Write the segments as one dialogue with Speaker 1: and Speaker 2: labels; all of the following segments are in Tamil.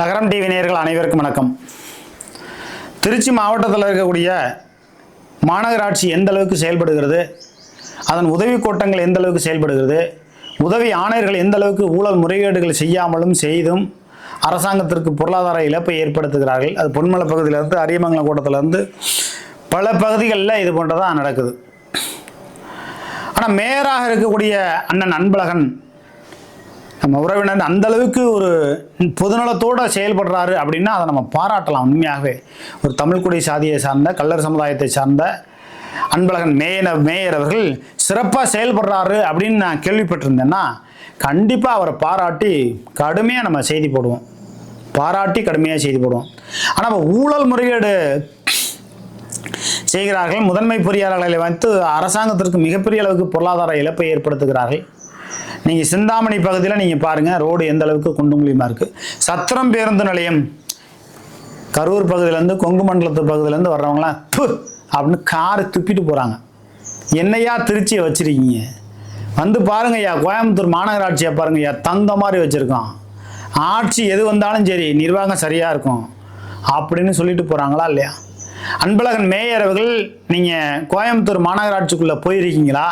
Speaker 1: லகரம் டிவி நேயர்கள் அனைவருக்கும் வணக்கம். திருச்சி மாவட்டத்தில் இருக்கக்கூடிய மாநகராட்சி எந்த அளவுக்கு செயல்படுகிறது அதன் உதவி கோட்டங்கள் எந்த அளவுக்கு செயல்படுகிறது உதவி ஆணையர்கள் எந்த அளவுக்கு ஊழல் முறைகேடுகள் செய்யாமலும் செய்தும் அரசாங்கத்திற்கு பொருளாதார இழப்பை ஏற்படுத்துகிறார்கள். அது பொன்மலை பகுதியிலேருந்து அரியமங்கலம் கூட்டத்திலேருந்து பல பகுதிகளில் இது போன்றதான் நடக்குது. ஆனால் மேயராக இருக்கக்கூடிய அண்ணன் அன்பழகன் நம்ம உறவினர் அந்த அளவுக்கு ஒரு பொதுநலத்தோடு செயல்படுறாரு அப்படின்னா அதை நம்ம பாராட்டலாம் உண்மையாகவே. ஒரு தமிழ்குடி சாதியை சார்ந்த கல்லர் சமுதாயத்தை சார்ந்த அன்பழகன் மேயன மேயர் அவர்கள் சிறப்பாக செயல்படுறாரு அப்படின்னு நான் கேள்விப்பட்டிருந்தேன்னா கண்டிப்பாக அவரை பாராட்டி கடுமையாக நம்ம செய்தி போடுவோம். பாராட்டி கடுமையாக செய்தி போடுவோம். ஆனால் நம்ம ஊழல் முறைகேடு செய்கிறார்கள் முதன்மை பொறியாளர்களை வைத்து அரசாங்கத்திற்கு மிகப்பெரிய அளவுக்கு பொருளாதார இழப்பை ஏற்படுத்துகிறார்கள். நீங்கள் சிந்தாமணி பகுதியில் நீங்கள் பாருங்கள் ரோடு எந்த அளவுக்கு குண்டுங்குழியுமா இருக்குது சத்திரம் பேருந்து நிலையம் கரூர் பகுதியிலேருந்து கொங்கு மண்டலத்து பகுதியிலேருந்து வர்றவங்களாம் து! அப்படின்னு காரை துப்பிட்டு போகிறாங்க என்னையா திருச்சியை வச்சுருக்கீங்க? வந்து பாருங்கய்யா கோயம்புத்தூர் மாநகராட்சியை பாருங்கய்யா தந்த மாதிரி வச்சுருக்கோம் ஆட்சி எது வந்தாலும் சரி நிர்வாகம் சரியாக இருக்கும் அப்படின்னு சொல்லிட்டு போகிறாங்களா இல்லையா? அன்பழகன் மேயர் அவர்கள் நீங்கள் கோயம்புத்தூர் மாநகராட்சிக்குள்ளே போயிருக்கீங்களா?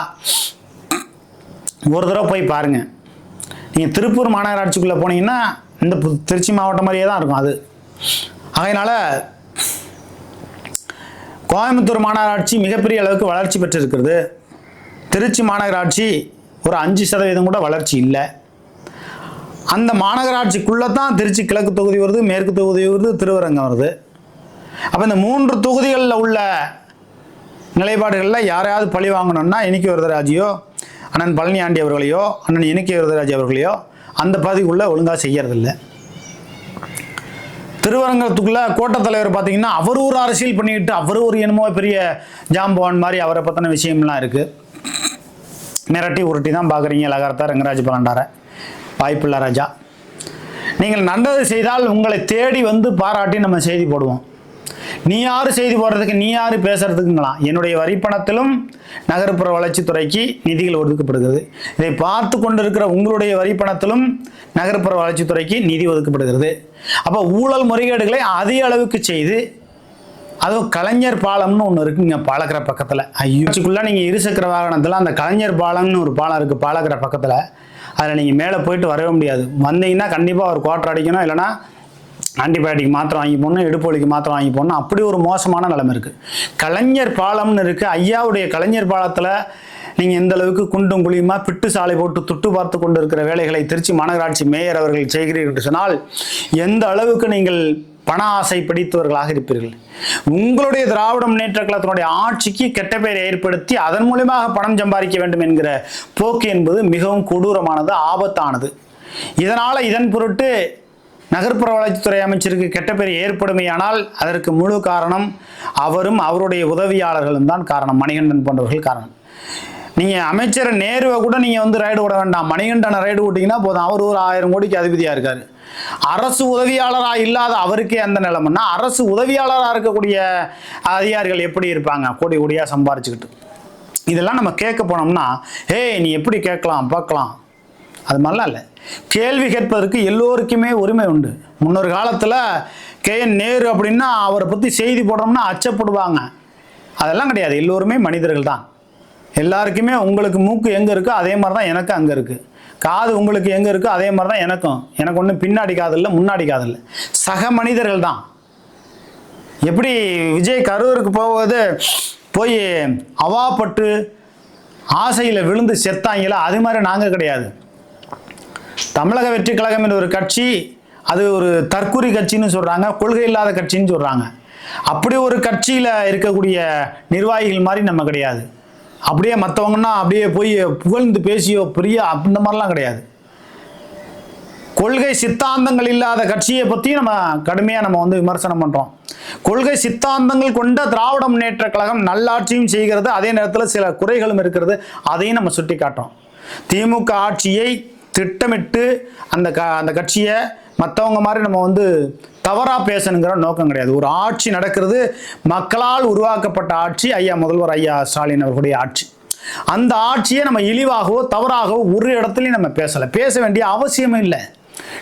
Speaker 1: ஒரு தடவை போய் பாருங்கள் நீங்கள் திருப்பூர் மாநகராட்சிக்குள்ளே போனீங்கன்னா இந்த பு- திருச்சி மாவட்டம் மாதிரியே தான் இருக்கும் அது. அதனால் கோயம்புத்தூர் மாநகராட்சி மிகப்பெரிய அளவுக்கு வளர்ச்சி பெற்றிருக்கிறது. திருச்சி மாநகராட்சி ஒரு அஞ்சு சதவீதம் கூட வளர்ச்சி இல்லை. அந்த மாநகராட்சிக்குள்ளே தான் திருச்சி கிழக்கு தொகுதி வருது மேற்கு தொகுதி வருது திருவரங்கம் வருது. அப்போ இந்த மூன்று தொகுதிகளில் உள்ள நிலைப்பாடுகளில் யாரையாவது பழி வாங்கணும்னா வருது ராஜியோ அண்ணன் ஆண்டி அவர்களையோ அண்ணன் இணைக்கிய வரதராஜ் அவர்களையோ அந்த பகுதிக்குள்ளே ஒழுங்காக செய்யறதில்ல. திருவரங்கத்துக்குள்ள கோட்டத் தலைவர் பார்த்தீங்கன்னா அவர் ஒரு அரசியல் பண்ணிக்கிட்டு அவர் ஒரு என்னமோ பெரிய ஜாம்பவான் மாதிரி அவரை பற்றின விஷயம்லாம் இருக்குது மிரட்டி உருட்டி தான் பார்க்குறீங்க லகரத்தா ரங்கராஜ் பலண்டார. வாய்ப்பில்லை ராஜா. நீங்கள் நல்லது செய்தால் உங்களை தேடி வந்து பாராட்டி நம்ம செய்தி போடுவோம். நீ யார் செய்தி போடுறதுக்கு நீ யார் பேசுறதுக்குங்களாம். என்னுடைய வரிப்பணத்திலும் நகர்ப்புற வளர்ச்சித்துறைக்கு நிதிகள் ஒதுக்கப்படுகிறது. இதை பார்த்து கொண்டிருக்கிற உங்களுடைய வரிப்பணத்திலும் நகர்ப்புற வளர்ச்சித்துறைக்கு நிதி ஒதுக்கப்படுகிறது. அப்போ ஊழல் முறைகேடுகளை அதிக அளவுக்கு செய்து அதுவும் கலைஞர் பாலம்னு ஒன்று இருக்குங்க பாலக்கரை பக்கத்தில். ஐயோச்சுக்குள்ளே நீங்கள் இருசக்கர வாகனத்தில் அந்த கலைஞர் பாலம்னு ஒரு பாலம் இருக்குது பாலக்கரை பக்கத்தில். அதில் நீங்கள் மேலே போயிட்டு வரவே முடியாது. வந்தீங்கன்னா கண்டிப்பாக ஒரு குவாட்டர் அடிக்கணும் இல்லைன்னா ஆன்டிபயோட்டிக் மாத்திரை வாங்கி போடணும் இடுப்பு மாத்திரம் மாத்திரை வாங்கி போடணும். அப்படி ஒரு மோசமான நிலைமை இருக்குது கலைஞர் பாலம்னு இருக்குது ஐயாவுடைய கலைஞர் பாலத்தில் நீங்கள் எந்த அளவுக்கு குண்டும் குழியுமா பிட்டு சாலை போட்டு துட்டு பார்த்து கொண்டு இருக்கிற வேலைகளை திருச்சி மாநகராட்சி மேயர் அவர்கள் செய்கிறீர்கள் என்று சொன்னால் எந்த அளவுக்கு நீங்கள் பண ஆசை பிடித்தவர்களாக இருப்பீர்கள்? உங்களுடைய திராவிட முன்னேற்ற கழகத்தினுடைய ஆட்சிக்கு கெட்ட பெயரை ஏற்படுத்தி அதன் மூலியமாக பணம் சம்பாதிக்க வேண்டும் என்கிற போக்கு என்பது மிகவும் கொடூரமானது ஆபத்தானது. இதனால் இதன் பொருட்டு நகர்ப்புற வளர்ச்சித்துறை அமைச்சருக்கு கெட்ட பெயர் ஏற்படுமையானால் அதற்கு முழு காரணம் அவரும் அவருடைய உதவியாளர்களும் தான் காரணம். மணிகண்டன் போன்றவர்கள் காரணம். நீங்கள் அமைச்சர் நேருவை கூட நீங்கள் வந்து ரைடு விட வேண்டாம். மணிகண்டனை ரைடு விட்டிங்கன்னா போதும். அவர் ஒரு ஆயிரம் கோடிக்கு அதிபதியாக இருக்கார். அரசு உதவியாளராக இல்லாத அவருக்கே அந்த நிலைமைன்னா அரசு உதவியாளராக இருக்கக்கூடிய அதிகாரிகள் எப்படி இருப்பாங்க? கோடி கோடியாக சம்பாரிச்சுக்கிட்டு. இதெல்லாம் நம்ம கேட்க போனோம்னா ஏய் நீ எப்படி கேட்கலாம் பார்க்கலாம். அது மாதிரிலாம் இல்லை. கேள்வி கேட்பதற்கு எல்லோருக்குமே உரிமை உண்டு. முன்னொரு காலத்தில் கே. என். நேரு அப்படின்னா அவரை பற்றி செய்தி போடணும்னா அச்சப்படுவாங்க. அதெல்லாம் கிடையாது. எல்லோருமே மனிதர்கள் தான். எல்லாருக்குமே உங்களுக்கு மூக்கு எங்கே இருக்கோ அதே மாதிரி தான் எனக்கு அங்கே இருக்குது காது உங்களுக்கு எங்கே இருக்கோ அதே மாதிரி தான் எனக்கும். எனக்கு ஒன்றும் பின்னாடி காது இல்லை முன்னாடி காது இல்லை. சக மனிதர்கள் தான். எப்படி விஜய் கரூருக்கு போவது போய் அவாப்பட்டு ஆசையில் விழுந்து செத்தாங்களா? அது மாதிரி நாங்கள் கிடையாது. தமிழக வெற்றி கழகம் என்ற ஒரு கட்சி அது ஒரு தற்குறி கட்சின்னு சொல்கிறாங்க கொள்கை இல்லாத கட்சின்னு சொல்கிறாங்க அப்படி ஒரு கட்சியில் இருக்கக்கூடிய நிர்வாகிகள் மாதிரி நம்ம கிடையாது. அப்படியே மற்றவங்கன்னா அப்படியே போய் புகழ்ந்து பேசியோ பெரிய அந்த மாதிரிலாம் கிடையாது. கொள்கை சித்தாந்தங்கள் இல்லாத கட்சியை பற்றி நம்ம கடுமையாக நம்ம வந்து விமர்சனம் பண்ணுறோம் கொள்கை சித்தாந்தங்கள் கொண்ட திராவிட முன்னேற்ற கழகம் நல்லாட்சியும் செய்கிறது அதே நேரத்தில் சில குறைகளும் இருக்கிறது அதையும் நம்ம சுட்டி காட்டுறோம் திமுக ஆட்சியை திட்டமிட்டு அந்த க அந்த கட்சியை மற்றவங்க மாதிரி நம்ம வந்து தவறாக பேசணுங்கிற நோக்கம் கிடையாது. ஒரு ஆட்சி நடக்கிறது மக்களால் உருவாக்கப்பட்ட ஆட்சி ஐயா முதல்வர் ஐயா ஸ்டாலின் அவர்களுடைய ஆட்சி. அந்த ஆட்சியை நம்ம இழிவாகவோ தவறாகவோ ஒரு இடத்துலையும் நம்ம பேசலை. பேச வேண்டிய அவசியமும் இல்லை.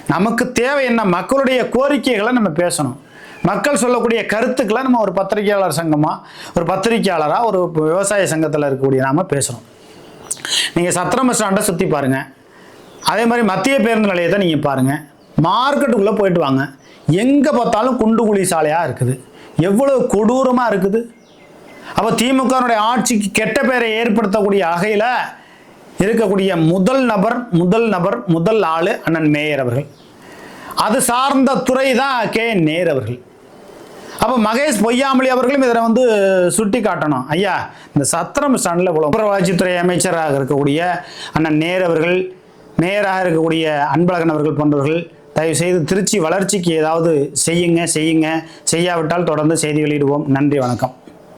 Speaker 1: நமக்கு தேவை என்ன? மக்களுடைய கோரிக்கைகளை நம்ம பேசணும். மக்கள் சொல்லக்கூடிய கருத்துக்களை நம்ம ஒரு பத்திரிகையாளர் சங்கமாக ஒரு பத்திரிகையாளராக ஒரு விவசாய சங்கத்தில் இருக்கக்கூடிய நாம பேசுகிறோம் நீங்கள் சத்திரம் ஸ்டாண்டை சுற்றி பாருங்கள் அதே மாதிரி மத்திய பேருந்து நிலையத்தை நீங்கள் பாருங்கள் மார்க்கெட்டுக்குள்ளே போயிட்டு வாங்க. எங்கே பார்த்தாலும் குண்டு குழி சாலையாக இருக்குது. எவ்வளோ கொடூரமாக இருக்குது. அப்போ திமுகனுடைய ஆட்சிக்கு கெட்ட பெயரை ஏற்படுத்தக்கூடிய வகையில் இருக்கக்கூடிய முதல் நபர் முதல் நபர் முதல் ஆளு அண்ணன் மேயர் அவர்கள். அது சார்ந்த துறை தான் கே. நேர் அவர்கள். அப்போ மகேஷ் பொய்யாமொழி அவர்களும் இதில் வந்து சுட்டி காட்டணும். ஐயா இந்த சத்திரம் ஸ்டாண்டில் இவ்வளோ வளர்ச்சித்துறை அமைச்சராக இருக்கக்கூடிய அண்ணன் நேர் அவர்கள் மேயராக இருக்கக்கூடிய அன்பழகன் அவர்கள் போன்றவர்கள் தயவு செய்து திருச்சி வளர்ச்சிக்கு ஏதாவது செய்யுங்க செய்யுங்க. செய்யாவிட்டால் தொடர்ந்து செய்தி வெளியிடுவோம். நன்றி வணக்கம்.